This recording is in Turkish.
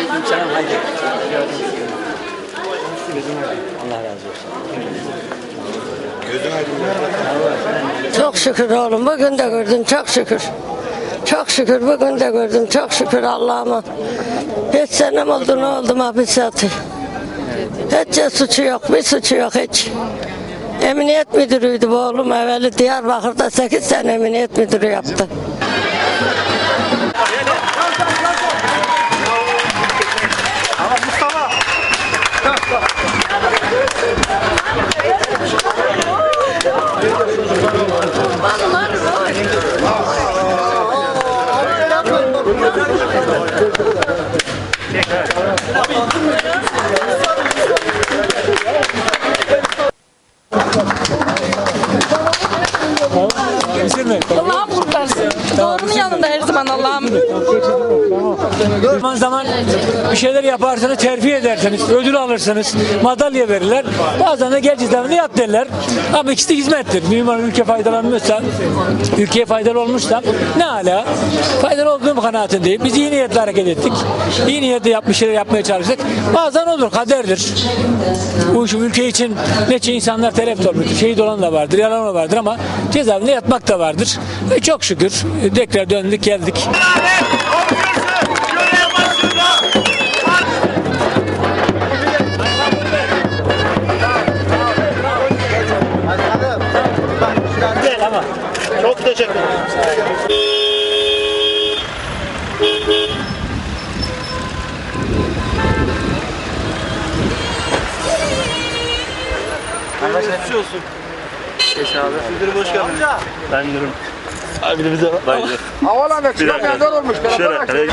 Aleykümselam haydi. Allah razı olsun. Çok şükür oğlum bugün de gördüm çok şükür. Çok şükür bugün de gördüm çok şükür Allah'ıma. Hiç senem oldu ne oldu hapishati. Hiç suçu yok bir suçu yok hiç. Emniyet müdürüydü bu oğlum evveli Diyarbakır'da 8 sene emniyet müdürü yaptı. Allah'ım kurtarsın. Doğrunun yanında her zaman Allah'ım. Zaman zaman bir şeyler yaparsanız terfi ederseniz, ödül alırsınız, madalya verirler. Bazen de cezaevinde yat derler. Ama ikisi de hizmettir. Mimar ülke faydalanmıyorsa, ülkeye faydalı olmuşsa ne hala? Faydalı olduğum kanaatindeyim. Biz iyi niyetle hareket ettik. İyi niyetle yapmış şeyler yapmaya çalıştık. Bazen olur, kaderdir. Bu işin ülke için neçe insanlar telef olmuş. Şehit olan da vardır, yalan da vardır ama cezaevinde yatmak da vardır. Ve çok şükür tekrar döndük geldik. Çok teşekkür ederim. Geçmiş olsun. Geç abi. Müdürüm hoş geldin. Ben müdürüm. Abi de bize bak. Havalanda çıkamayanlar olmuş. Şöyle.